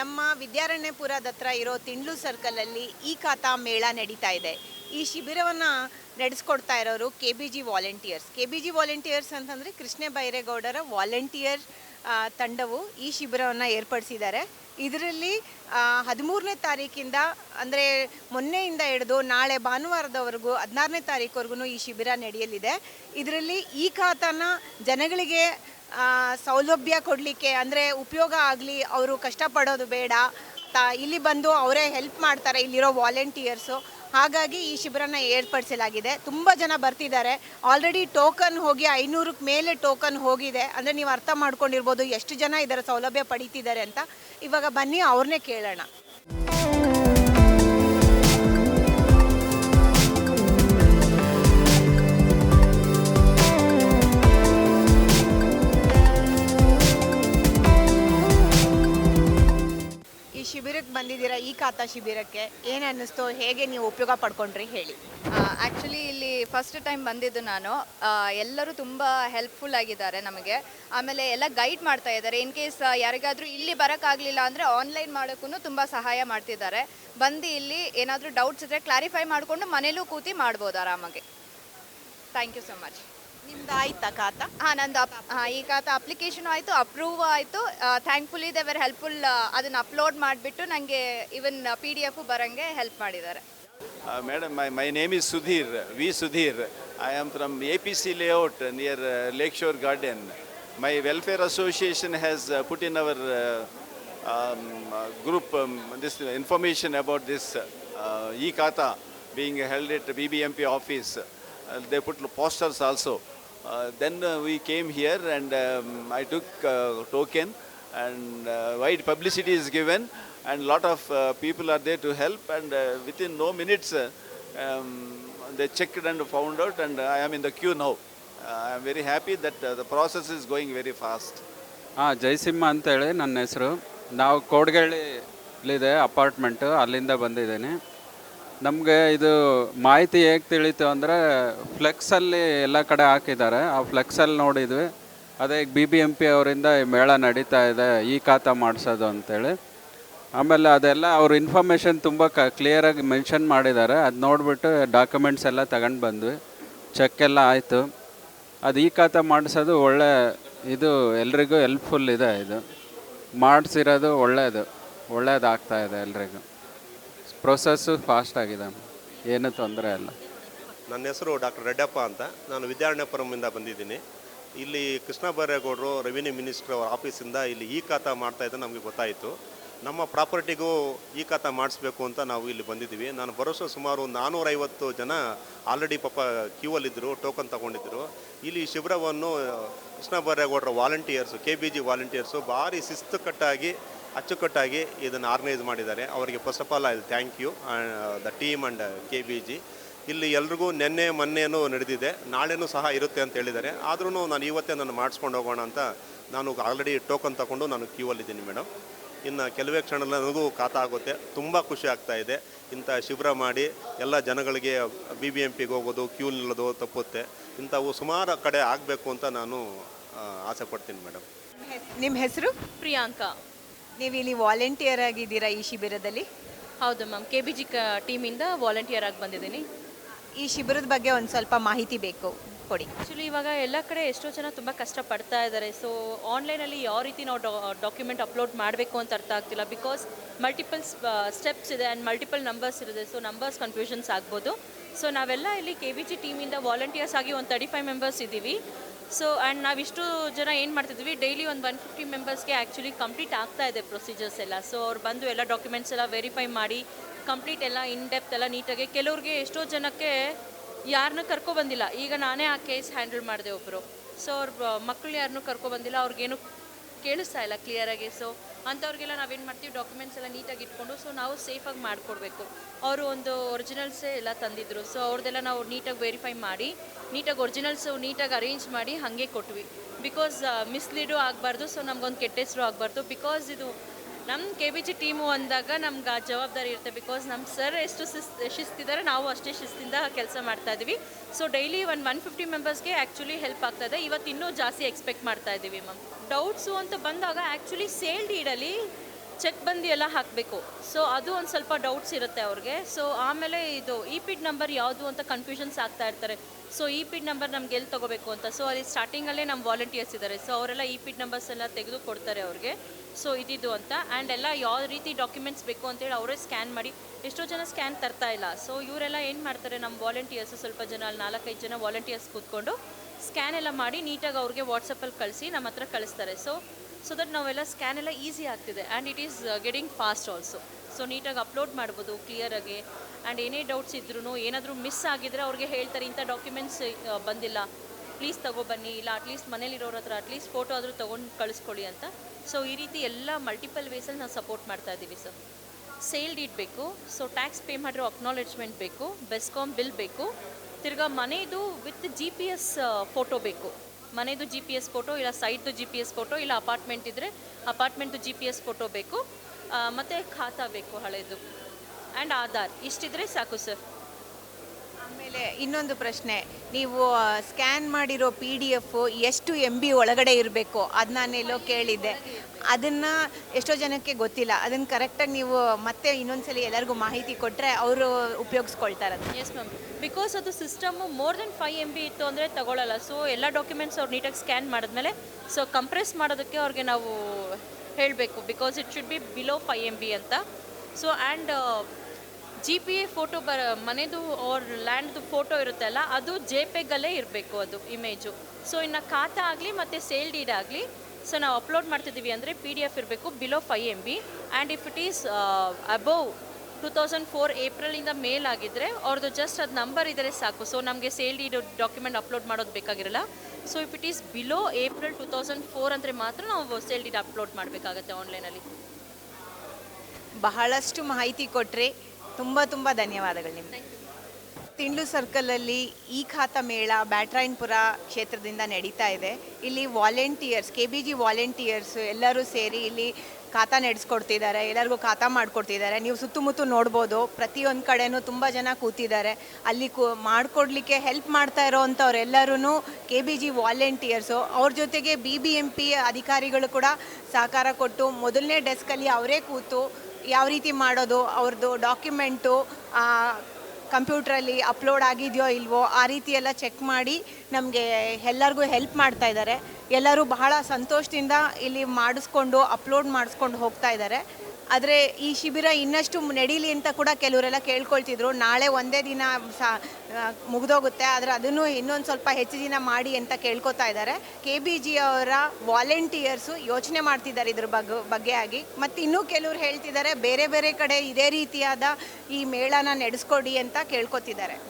ನಮ್ಮ ವಿದ್ಯಾರಣ್ಯಪುರದ ಹತ್ರ ಇರೋ ತಿಂಡ್ಲು ಸರ್ಕಲಲ್ಲಿ ಈ ಖಾತಾ ಮೇಳ ನಡೀತಾ ಇದೆ. ಈ ಶಿಬಿರವನ್ನು ನಡೆಸ್ಕೊಡ್ತಾ ಇರೋರು K B G volunteers K B G volunteers ಅಂತಂದರೆ ಕೃಷ್ಣ ಬೈರೇಗೌಡರ ವಾಲಂಟಿಯರ್ ತಂಡವು ಈ ಶಿಬಿರವನ್ನು ಏರ್ಪಡಿಸಿದ್ದಾರೆ. ಇದರಲ್ಲಿ ಹದಿಮೂರನೇ ತಾರೀಕಿಂದ, ಅಂದರೆ ಮೊನ್ನೆಯಿಂದ ಹಿಡಿದು ನಾಳೆ ಭಾನುವಾರದವರೆಗೂ ಹದಿನಾರನೇ ತಾರೀಕುವರೆಗೂ ಈ ಶಿಬಿರ ನಡೆಯಲಿದೆ. ಇದರಲ್ಲಿ ಈ ಖಾತಾನ ಜನಗಳಿಗೆ ಸೌಲಭ್ಯ ಕೊಡಲಿಕ್ಕೆ, ಅಂದರೆ ಉಪಯೋಗ ಆಗಲಿ, ಅವರು ಕಷ್ಟಪಡೋದು ಬೇಡ. ತಾ, ಇಲ್ಲಿ ಬಂದು ಅವರೇ ಹೆಲ್ಪ್ ಮಾಡ್ತಾರೆ, ಇಲ್ಲಿರೋ ವಾಲಂಟಿಯರ್ಸು ಹಾಗಾಗಿ ಈ ಶಿಬಿರನ ಏರ್ಪಡಿಸಲಾಗಿದೆ. ತುಂಬ ಜನ ಬರ್ತಿದ್ದಾರೆ. ಆಲ್ರೆಡಿ ಟೋಕನ್ ಹೋಗಿ ಐನೂರಕ್ಕೆ ಮೇಲೆ ಟೋಕನ್ ಹೋಗಿದೆ. ಅಂದರೆ ನೀವು ಅರ್ಥ ಮಾಡ್ಕೊಂಡಿರ್ಬೋದು, ಎಷ್ಟು ಜನ ಇದರ ಸೌಲಭ್ಯ ಪಡೀತಿದ್ದಾರೆ ಅಂತ. ಇವಾಗ ಬನ್ನಿ ಅವ್ರನ್ನೇ ಕೇಳೋಣ. ಈ ಶಿಬಿರಕ್ಕೆ ಬಂದಿದ್ದೀರಾ ಈ ಖಾತಾ ಶಿಬಿರಕ್ಕೆ? ಏನು ಅನ್ನಿಸ್ತು? ಹೇಗೆ ನೀವು ಉಪಯೋಗ ಪಡ್ಕೊಂಡ್ರಿ ಹೇಳಿ. ಆ್ಯಕ್ಚುಲಿ ಇಲ್ಲಿ ಫಸ್ಟ್ ಟೈಮ್ ಬಂದಿದ್ದು ನಾನು. ಎಲ್ಲರೂ ತುಂಬ ಹೆಲ್ಪ್ಫುಲ್ ಆಗಿದ್ದಾರೆ ನಮಗೆ. ಆಮೇಲೆ ಎಲ್ಲ ಗೈಡ್ ಮಾಡ್ತಾ ಇದ್ದಾರೆ. ಇನ್ ಕೇಸ್ ಯಾರಿಗಾದರೂ ಇಲ್ಲಿ ಬರೋಕ್ಕಾಗಲಿಲ್ಲ ಅಂದರೆ ಆನ್ಲೈನ್ ಮಾಡೋಕ್ಕೂ ತುಂಬ ಸಹಾಯ ಮಾಡ್ತಿದ್ದಾರೆ. ಬಂದು ಇಲ್ಲಿ ಏನಾದರೂ ಡೌಟ್ಸ್ ಇದ್ದರೆ ಕ್ಲಾರಿಫೈ ಮಾಡಿಕೊಂಡು ಮನೇಲೂ ಕೂತಿ ಮಾಡ್ಬೋದು ಆರಾಮಾಗಿ. ಥ್ಯಾಂಕ್ ಯು ಸೊ ಮಚ್ ನಿಮ್ದು ಆಯ್ತಾ ಖಾತ? ಹಾ ನಂದು ಈ ಖಾತ ಅಪ್ಲಿಕೇಶನ್ ಆಯ್ತು ಅಪ್ರೂವ್ ಆಯ್ತು. ಥ್ಯಾಂಕ್ಫುಲಿ ದೇವರ್ ಹೆಲ್ಪ್ಫುಲ್ ಅದನ್ನ ಅಪ್ಲೋಡ್ ಮಾಡಿಬಿಟ್ಟು ನನಗೆ ಇವನ್ ಪಿ ಡಿ ಎಫ್ ಬರಂಗೆ ಹೆಲ್ಪ್ ಮಾಡಿದ್ದಾರೆ. Madam my my name is Sudhir V Sudhir I am from A P C layout near lake shore garden my welfare association has put in our group this information about this E khata being held it B B M P office they put posters also Uh, then uh, we came here and um, I took uh, token and uh, wide publicity is given and lot of uh, people are there to help and uh, within no minutes uh, um, they checked and found out and I am in the queue now. Uh, am very happy that uh, the process is going very fast. ಹಾಂ ಜಯಸಿಂಹ ಅಂತೇಳಿ ನನ್ನ ಹೆಸರು ನಾವು ಕೋಡ್ಗಳ್ಳಿಲಿದೆ apartment ಅಲ್ಲಿಂದ ಬಂದಿದ್ದೀನಿ ನಮಗೆ ಇದು ಮಾಹಿತಿ ಹೇಗೆ ತಿಳಿತು ಅಂದರೆ ಫ್ಲೆಕ್ಸಲ್ಲಿ ಎಲ್ಲ ಕಡೆ ಹಾಕಿದ್ದಾರೆ. ಆ ಫ್ಲೆಕ್ಸಲ್ಲಿ ನೋಡಿದ್ವಿ. ಅದೇ ಬಿ ಬಿ ಎಂ ಪಿ ಅವರಿಂದ ಈ ಮೇಳ ನಡೀತಾ ಇದೆ, ಈ ಖಾತ ಮಾಡಿಸೋದು ಅಂತೇಳಿ. ಆಮೇಲೆ ಅದೆಲ್ಲ ಅವ್ರ ಇನ್ಫಾರ್ಮೇಷನ್ ತುಂಬ ಕ ಕ್ಲಿಯರಾಗಿ ಮೆನ್ಷನ್ ಮಾಡಿದ್ದಾರೆ. ಅದು ನೋಡಿಬಿಟ್ಟು ಡಾಕ್ಯುಮೆಂಟ್ಸ್ ಎಲ್ಲ ತಗೊಂಡು ಬಂದ್ವಿ. ಚೆಕ್ ಎಲ್ಲ ಆಯಿತು. ಅದು ಈ ಖಾತ ಮಾಡಿಸೋದು ಒಳ್ಳೆ ಇದು ಎಲ್ರಿಗೂ ಹೆಲ್ಪ್ಫುಲ್ ಇದೆ ಇದು. ಮಾಡಿಸಿರೋದು ಒಳ್ಳೆಯದು ಒಳ್ಳೆಯದಾಗ್ತಾ ಇದೆ ಎಲ್ರಿಗೂ. ಪ್ರೊಸೆಸ್ಸು ಫಾಸ್ಟ್ ಆಗಿದೆ. ಏನೂ ತೊಂದರೆ ಇಲ್ಲ. ನನ್ನ ಹೆಸರು ಡಾಕ್ಟರ್ ರೆಡ್ಡಪ್ಪ ಅಂತ. ನಾನು ವಿದ್ಯಾರಣ್ಯಪುರಮಿಂದ ಬಂದಿದ್ದೀನಿ. ಇಲ್ಲಿ ಕೃಷ್ಣ ಬೈರೇಗೌಡರು ರೆವಿನ್ಯೂ ಮಿನಿಸ್ಟರ್ ಅವರ ಆಫೀಸಿಂದ ಇಲ್ಲಿ ಈ ಖಾತ ಮಾಡ್ತಾ ಇದ್ದ ನಮಗೆ ಗೊತ್ತಾಯಿತು. ನಮ್ಮ ಪ್ರಾಪರ್ಟಿಗೂ ಈ ಖಾತ ಮಾಡಿಸ್ಬೇಕು ಅಂತ ನಾವು ಇಲ್ಲಿ ಬಂದಿದ್ದೀವಿ. ನಾನು ಬರೋಷ್ಟು ಸುಮಾರು ನಾನ್ನೂರೈವತ್ತು ಜನ ಆಲ್ರೆಡಿ ಪಾಪ ಕ್ಯೂವಲ್ಲಿದ್ದರು ಟೋಕನ್ ತಗೊಂಡಿದ್ದರು ಇಲ್ಲಿ ಶಿಬಿರವನ್ನು Krishna ಬೈರೇಗೌಡರ volunteers K B G volunteers ಭಾರಿ ಶಿಸ್ತುಕಟ್ಟಾಗಿ ಅಚ್ಚುಕಟ್ಟಾಗಿ ಇದನ್ನು ಆರ್ಗನೈಸ್ ಮಾಡಿದ್ದಾರೆ. ಅವರಿಗೆ first of all I thank you the team and K B G ಇಲ್ಲಿ ಎಲ್ರಿಗೂ ನಿನ್ನೆ ಮೊನ್ನೆನೂ ನಡೆದಿದೆ. ನಾಳೆನೂ ಸಹ ಇರುತ್ತೆ ಅಂತ ಹೇಳಿದ್ದಾರೆ. ಆದ್ರೂ ನಾನು ಇವತ್ತೇ ನಾನು ಮಾಡಿಸ್ಕೊಂಡು ಹೋಗೋಣ ಅಂತ ನಾನು ಆಲ್ರೆಡಿ ಟೋಕನ್ ತಗೊಂಡು ನಾನು ಕ್ಯೂ ಅಲ್ಲಿದ್ದೀನಿ ಮೇಡಮ್ ಇನ್ನು ಕೆಲವೇ ಕ್ಷಣದಲ್ಲಿ ನನಗೂ ಖಾತಾ ಆಗುತ್ತೆ. ತುಂಬ ಖುಷಿ ಆಗ್ತಾ ಇದೆ. ಇಂಥ ಶಿಬಿರ ಮಾಡಿ ಎಲ್ಲ ಜನಗಳಿಗೆ ಬಿ ಬಿ ಎಂ ಪಿಗೆ ಹೋಗೋದು ಕ್ಯೂ ನಿಲ್ಲೋದು ತಪ್ಪುತ್ತೆ. ಇಂಥವು ಸುಮಾರು ಕಡೆ ಆಗಬೇಕು ಅಂತ ನಾನು ಆಸೆ ಪಡ್ತೀನಿ ಮೇಡಮ್ ನಿಮ್ಮ ಹೆಸರು? ಪ್ರಿಯಾಂಕಾ. ನೀವು ಇಲ್ಲಿ ವಾಲಂಟಿಯರ್ ಆಗಿದ್ದೀರಾ ಈ ಶಿಬಿರದಲ್ಲಿ? ಹೌದು ಮ್ಯಾಮ್ ಕೆ ಬಿ ಜಿ ಕ ಟೀಮಿಂದ ವಾಲಂಟಿಯರ್ ಆಗಿ ಬಂದಿದ್ದೀನಿ. ಈ ಶಿಬಿರದ ಬಗ್ಗೆ ಒಂದು ಸ್ವಲ್ಪ ಮಾಹಿತಿ ಬೇಕು ಕೊಡಿ. ಆ್ಯಕ್ಚುಲಿ ಇವಾಗ ಎಲ್ಲ ಕಡೆ ಎಷ್ಟೋ ಜನ ತುಂಬ ಕಷ್ಟಪಡ್ತಾ ಇದ್ದಾರೆ ಸೊ ಆನ್ಲೈನಲ್ಲಿ ಯಾವ ರೀತಿ ನಾವು ಡಾಕ್ಯುಮೆಂಟ್ ಅಪ್ಲೋಡ್ ಮಾಡಬೇಕು ಅಂತ ಅರ್ಥ ಆಗ್ತಿಲ್ಲ ಬಿಕಾಸ್ ಮಲ್ಟಿಪಲ್ ಸ್ಟೆಪ್ಸ್ ಇದೆ ಆ್ಯಂಡ್ ಮಲ್ಟಿಪಲ್ ನಂಬರ್ಸ್ ಇರುತ್ತೆ ಸೊ ನಂಬರ್ಸ್ ಕನ್ಫ್ಯೂಷನ್ಸ್ ಆಗ್ಬೋದು. ಸೊ ನಾವೆಲ್ಲ ಇಲ್ಲಿ ಕೆ ಬಿ ಜಿ ಟೀಮಿಂದ ವಾಲಂಟಿಯರ್ಸ್ ಆಗಿ ಒಂದು ತರ್ಟಿ ಫೈವ್ ಮೆಂಬರ್ಸ್ ಇದ್ದೀವಿ. ಸೊ ಆ್ಯಂಡ್ ನಾವಿಷ್ಟು ಜನ ಏನು ಮಾಡ್ತಿದ್ವಿ ಡೈಲಿ ಒಂದು ಒನ್ ಫಿಫ್ಟಿ ಮೆಂಬರ್ಸ್ಗೆ ಆ್ಯಕ್ಚುಲಿ ಕಂಪ್ಲೀಟ್ ಆಗ್ತಾ ಇದೆ ಪ್ರೊಸೀಜರ್ಸ್ ಎಲ್ಲ. ಸೊ ಅವ್ರು ಬಂದು ಎಲ್ಲ ಡಾಕ್ಯುಮೆಂಟ್ಸ್ ಎಲ್ಲ ವೆರಿಫೈ ಮಾಡಿ ಕಂಪ್ಲೀಟ್ ಎಲ್ಲ ಇನ್ ಡೆಪ್ತ್ ಎಲ್ಲ ನೀಟಾಗಿ ಕೆಲವ್ರಿಗೆ ಎಷ್ಟೋ ಜನಕ್ಕೆ ಯಾರನ್ನ ಕರ್ಕೊಬಂದಿಲ್ಲ ಈಗ ನಾನೇ ಆ ಕೇಸ್ ಹ್ಯಾಂಡಲ್ ಮಾಡಿದೆ ಒಬ್ಬರು ಸೊ ಅವ್ರ ಮಕ್ಕಳು ಯಾರನ್ನೂ ಕರ್ಕೊಬಂದಿಲ್ಲ ಅವ್ರಿಗೇನು ಕೇಳಿಸ್ತಾ ಇಲ್ಲ ಕ್ಲಿಯರಾಗಿ ಸೊ ಅಂಥವ್ರಿಗೆಲ್ಲ ನಾವೇನು ಮಾಡ್ತೀವಿ ಡಾಕ್ಯುಮೆಂಟ್ಸ್ ಎಲ್ಲ ನೀಟಾಗಿ ಇಟ್ಕೊಂಡು ಸೊ ನಾವು ಸೇಫಾಗಿ ಮಾಡಿಕೊಡ್ಬೇಕು. ಅವರು ಒಂದು ಒರಿಜಿನಲ್ಸೇ ಎಲ್ಲ ತಂದಿದ್ರು. ಸೊ ಅವ್ರದ್ದೆಲ್ಲ ನಾವು ನೀಟಾಗಿ ವೆರಿಫೈ ಮಾಡಿ ನೀಟಾಗಿ ಒರಿಜಿನಲ್ಸು ನೀಟಾಗಿ ಅರೇಂಜ್ ಮಾಡಿ ಹಾಗೆ ಕೊಟ್ವಿ. ಬಿಕಾಸ್ ಮಿಸ್ಲೀಡು ಆಗಬಾರ್ದು ಸೊ ನಮಗೊಂದು ಕೆಟ್ಟ ಹೆಸರು ಆಗಬಾರ್ದು. ಬಿಕಾಸ್ ಇದು ನಮ್ಮ ಕೆ ಬಿ ಜಿ ಟೀಮು ಅಂದಾಗ ನಮ್ಗೆ ಜವಾಬ್ದಾರಿ ಇರುತ್ತೆ ಬಿಕಾಸ್ ನಮ್ಮ ಸರ್ ಎಷ್ಟು ಶಿಸ್ ಶಿಸ್ತಿದ್ದಾರೆ ನಾವು ಅಷ್ಟೇ ಶಿಸ್ತಿಂದ ಕೆಲಸ ಮಾಡ್ತಾ ಇದ್ದೀವಿ. ಸೊ ಡೈಲಿ ಒಂದು ಒನ್ ಫಿಫ್ಟಿ ಮೆಂಬರ್ಸ್ಗೆ ಆ್ಯಕ್ಚುಲಿ ಹೆಲ್ಪ್ ಆಗ್ತಾ ಇದೆ ಇವತ್ತು ಇನ್ನೂ ಜಾಸ್ತಿ ಎಕ್ಸ್ಪೆಕ್ಟ್ ಮಾಡ್ತಾ ಇದ್ದೀವಿ ಮ್ಯಾಮ್ ಡೌಟ್ಸು ಅಂತ ಬಂದಾಗ ಆ್ಯಕ್ಚುಲಿ ಸೇಲ್ ಡೀಡಲ್ಲಿ ಚೆಕ್ ಬಂದು ಎಲ್ಲ ಹಾಕಬೇಕು. ಸೊ ಅದು ಒಂದು ಸ್ವಲ್ಪ ಡೌಟ್ಸ್ ಇರುತ್ತೆ ಅವ್ರಿಗೆ. ಸೊ ಆಮೇಲೆ ಇದು ಇ ಪಿಡ್ ನಂಬರ್ ಯಾವುದು ಅಂತ ಕನ್ಫ್ಯೂಷನ್ಸ್ ಆಗ್ತಾ ಇರ್ತಾರೆ. ಸೊ ಇ ಪಿಡ್ ನಂಬರ್ ನಮ್ಗೆ ಎಲ್ಲಿ ತೊಗೋಬೇಕು ಅಂತ. ಸೊ ಅಲ್ಲಿ ಸ್ಟಾರ್ಟಿಂಗಲ್ಲೇ ನಮ್ಮ ವಾಲಂಟಿಯರ್ಸ್ ಇದ್ದಾರೆ ಸೊ ಅವರೆಲ್ಲ ಇ ಪಿಡ್ ನಂಬರ್ಸ್ ಎಲ್ಲ ತೆಗೆದು ಕೊಡ್ತಾರೆ ಅವ್ರಿಗೆ. ಸೊ ಇದಿದ್ದು ಅಂತ ಆ್ಯಂಡ್ ಎಲ್ಲ ಯಾವ ರೀತಿ ಡಾಕ್ಯುಮೆಂಟ್ಸ್ ಬೇಕು ಅಂತೇಳಿ ಅವರೇ ಸ್ಕ್ಯಾನ್ ಮಾಡಿ. ಎಷ್ಟೋ ಜನ ಸ್ಕ್ಯಾನ್ ತರ್ತಾ ಇಲ್ಲ. ಸೊ ಇವರೆಲ್ಲ ಏನು ಮಾಡ್ತಾರೆ? ನಮ್ಮ ವಾಲಂಟಿಯರ್ಸ್ ಸ್ವಲ್ಪ ಜನ ಅಲ್ಲಿ ನಾಲ್ಕೈದು ಜನ ವಾಲಂಟಿಯರ್ಸ್ ಕೂತ್ಕೊಂಡು ಸ್ಕ್ಯಾನ್ ಎಲ್ಲ ಮಾಡಿ ನೀಟಾಗಿ ಅವ್ರಿಗೆ ವಾಟ್ಸಪ್ಪಲ್ಲಿ ಕಳಿಸಿ ನಮ್ಮ ಹತ್ರ ಕಳಿಸ್ತಾರೆ. ಸೊ ಸೊ ದಟ್ ನಾವೆಲ್ಲ ಸ್ಕ್ಯಾನ್ ಎಲ್ಲ ಈಸಿ ಆಗ್ತಿದೆ. And it is getting fast also so ನೀಟಾಗಿ ಅಪ್ಲೋಡ್ ಮಾಡ್ಬೋದು ಕ್ಲಿಯರಾಗಿ ಆ್ಯಂಡ್ ಏನೇ ಡೌಟ್ಸ್ ಇದ್ರೂ ಏನಾದರೂ ಮಿಸ್ ಆಗಿದ್ರೆ ಅವ್ರಿಗೆ ಹೇಳ್ತಾರೆ, ಇಂಥ ಡಾಕ್ಯುಮೆಂಟ್ಸ್ ಬಂದಿಲ್ಲ. ಪ್ಲೀಸ್ ತಗೊಬನ್ನಿ ಇಲ್ಲ ಅಟ್ಲೀಸ್ಟ್ ಮನೇಲಿರೋರ ಹತ್ರ ಅಟ್ಲೀಸ್ಟ್ ಫೋಟೋ ಆದರೂ ತೊಗೊಂಡು ಕಳಿಸ್ಕೊಳ್ಳಿ ಅಂತ. ಸೊ ಈ ರೀತಿ ಎಲ್ಲ ಮಲ್ಟಿಪಲ್ ವೇಸಲ್ಲಿ ನಾವು ಸಪೋರ್ಟ್ ಮಾಡ್ತಾ ಇದ್ದೀವಿ ಸರ್ ಸೇಲ್ ಡೀಟ್ ಬೇಕು ಸೊ ಟ್ಯಾಕ್ಸ್ ಪೇ ಮಾಡಿರೋ ಅಕ್ನಾಲೆಜ್ಮೆಂಟ್ ಬೇಕು ಬೆಸ್ಕಾಮ್ ಬಿಲ್ ಬೇಕು. ತಿರ್ಗಾ ಮನೆಯದು with G P S photo ಬೇಕು. ಮನೆಯದು ಜಿ ಪಿ ಎಸ್ ಫೋಟೋ ಇಲ್ಲ ಸೈಡ್ದು ಜಿ ಪಿ ಎಸ್ ಫೋಟೋ ಇಲ್ಲ ಅಪಾರ್ಟ್ಮೆಂಟ್ ಇದ್ದರೆ ಅಪಾರ್ಟ್ಮೆಂಟ್ದು ಜಿ ಪಿ ಎಸ್ ಫೋಟೋ ಬೇಕು. ಮತ್ತು ಮತ್ತೆ ಖಾತಾ ಬೇಕು ಹಳೆಯದು ಆ್ಯಂಡ್ ಆಧಾರ್ ಇಷ್ಟಿದ್ರೆ ಸಾಕು ಸರ್ ಆಮೇಲೆ ಇನ್ನೊಂದು ಪ್ರಶ್ನೆ, ನೀವು ಸ್ಕ್ಯಾನ್ ಮಾಡಿರೋ ಪಿ ಡಿ ಎಫ್ ಎಷ್ಟು ಎಂ ಬಿ ಒಳಗಡೆ ಇರಬೇಕು? ಅದು ನಾನೆಲ್ಲೋ ಕೇಳಿದ್ದೆ. ಅದನ್ನು ಎಷ್ಟೋ ಜನಕ್ಕೆ ಗೊತ್ತಿಲ್ಲ. ಅದನ್ನು ಕರೆಕ್ಟಾಗಿ ನೀವು ಮತ್ತೆ ಇನ್ನೊಂದ್ಸಲಿ ಎಲ್ಲರಿಗೂ ಮಾಹಿತಿ ಕೊಟ್ಟರೆ ಅವರು ಉಪಯೋಗಿಸ್ಕೊಳ್ತಾರೆ ಎಸ್ ಮ್ಯಾಮ್ ಬಿಕಾಸ್ ಅದು system more than five M B ಇತ್ತು ಅಂದರೆ ತಗೊಳ್ಳಲ್ಲ ಸೊ ಎಲ್ಲ ಡಾಕ್ಯುಮೆಂಟ್ಸ್ ಅವ್ರು ನೀಟಾಗಿ ಸ್ಕ್ಯಾನ್ ಮಾಡಿದ್ಮೇಲೆ ಸೊ ಕಂಪ್ರೆಸ್ ಮಾಡೋದಕ್ಕೆ ಅವ್ರಿಗೆ ನಾವು ಹೇಳಬೇಕು. Because it should be below five M B ಅಂತ. So and G P A photo ಬರ, ಮನೆದು ಅವ್ರ ಲ್ಯಾಂಡ್ದು ಫೋಟೋ ಇರುತ್ತಲ್ಲ, ಅದು ಜೆ ಪೆಗಲ್ಲೇ ಇರಬೇಕು ಅದು ಇಮೇಜು ಸೊ ಇನ್ನು ಖಾತಾ ಆಗಲಿ ಮತ್ತು ಸೇಲ್ ಡೀಡ್ ಆಗಲಿ ಸೊ ನಾವು ಅಪ್ಲೋಡ್ ಮಾಡ್ತಿದ್ದೀವಿ ಅಂದರೆ ಪಿ ಡಿ ಎಫ್ ಇರಬೇಕು below five M B and if it is above two thousand four ಏಪ್ರಿಲಿಂದ ಮೇಲ್ ಆಗಿದ್ದರೆ ಅವ್ರದ್ದು ಜಸ್ಟ್ ಅದು ನಂಬರ್ ಇದ್ದರೆ ಸಾಕು. ಸೊ ನಮಗೆ ಸೇಲ್ ಡೀಡ್ ಡಾಕ್ಯುಮೆಂಟ್ ಅಪ್ಲೋಡ್ ಮಾಡೋದು ಬೇಕಾಗಿರಲ್ಲ. So if it is below April two thousand four ಅಂದರೆ ಮಾತ್ರ ನಾವು ಸೇಲ್ ಡೀಡ್ ಅಪ್ಲೋಡ್ ಮಾಡಬೇಕಾಗತ್ತೆ ಆನ್ಲೈನಲ್ಲಿ ಬಹಳಷ್ಟು ಮಾಹಿತಿ ಕೊಟ್ರಿ ತುಂಬ ತುಂಬ ಧನ್ಯವಾದಗಳು ನಿಮಗೆ. ತಿಂಡ್ಲು ಸರ್ಕಲಲ್ಲಿ ಈ ಖಾತ ಮೇಳ ಬ್ಯಾಟ್ರಾಯನ್ಪುರ ಕ್ಷೇತ್ರದಿಂದ ನಡೀತಾ ಇದೆ. ಇಲ್ಲಿ volunteers, K B G volunteers ಎಲ್ಲರೂ ಸೇರಿ ಇಲ್ಲಿ ಖಾತಾ ನಡೆಸ್ಕೊಡ್ತಿದ್ದಾರೆ. ಎಲ್ಲರಿಗೂ ಖಾತಾ ಮಾಡಿಕೊಡ್ತಿದ್ದಾರೆ. ನೀವು ಸುತ್ತಮುತ್ತ ನೋಡ್ಬೋದು, ಪ್ರತಿಯೊಂದು ಕಡೆನೂ ತುಂಬ ಜನ ಕೂತಿದ್ದಾರೆ. ಅಲ್ಲಿ ಕೂ, ಮಾಡಿಕೊಡ್ಲಿಕ್ಕೆ ಹೆಲ್ಪ್ ಮಾಡ್ತಾ ಇರೋವಂಥವ್ರೆಲ್ಲರೂ ಕೆ ಬಿ ಜಿ ವಾಲಂಟಿಯರ್ಸು, ಅವ್ರ ಜೊತೆಗೆ ಬಿ ಬಿ ಎಂ ಪಿ ಅಧಿಕಾರಿಗಳು ಕೂಡ ಸಹಕಾರ ಕೊಟ್ಟು ಮೊದಲನೇ ಡೆಸ್ಕಲ್ಲಿ ಅವರೇ ಕೂತು ಯಾವ ರೀತಿ ಮಾಡೋದು, ಅವ್ರದ್ದು ಡಾಕ್ಯುಮೆಂಟು ಕಂಪ್ಯೂಟ್ರಲ್ಲಿ ಅಪ್ಲೋಡ್ ಆಗಿದೆಯೋ ಇಲ್ವೋ, ಆ ರೀತಿ ಎಲ್ಲ ಚೆಕ್ ಮಾಡಿ ನಮಗೆ ಎಲ್ಲರಿಗೂ ಹೆಲ್ಪ್ ಮಾಡ್ತಾ ಇದ್ದಾರೆ. ಎಲ್ಲರೂ ಬಹಳ ಸಂತೋಷದಿಂದ ಇಲ್ಲಿ ಮಾಡಿಸ್ಕೊಂಡು, ಅಪ್ಲೋಡ್ ಮಾಡಿಸ್ಕೊಂಡು ಹೋಗ್ತಾ ಇದ್ದಾರೆ. ಆದರೆ ಈ ಶಿಬಿರ ಇನ್ನಷ್ಟು ನಡೀಲಿ ಅಂತ ಕೂಡ ಕೆಲವರೆಲ್ಲ ಕೇಳ್ಕೊಳ್ತಿದ್ರು. ನಾಳೆ ಒಂದೇ ದಿನ ಸಾ ಮುಗಿದೋಗುತ್ತೆ. ಆದರೆ ಅದನ್ನು ಇನ್ನೊಂದು ಸ್ವಲ್ಪ ಹೆಚ್ಚು ದಿನ ಮಾಡಿ ಅಂತ ಕೇಳ್ಕೊತಾ ಇದ್ದಾರೆ. ಕೆ ಬಿ ಜಿ ಅವರ ವಾಲಂಟಿಯರ್ಸು ಯೋಚನೆ ಮಾಡ್ತಿದ್ದಾರೆ ಇದ್ರ ಬಗ್ಗೆ ಬಗ್ಗೆ ಆಗಿ. ಮತ್ತು ಇನ್ನೂ ಕೆಲವ್ರು ಹೇಳ್ತಿದ್ದಾರೆ, ಬೇರೆ ಬೇರೆ ಕಡೆ ಇದೇ ರೀತಿಯಾದ ಈ ಮೇಳನ ನಡೆಸ್ಕೊಡಿ ಅಂತ ಕೇಳ್ಕೊತಿದ್ದಾರೆ.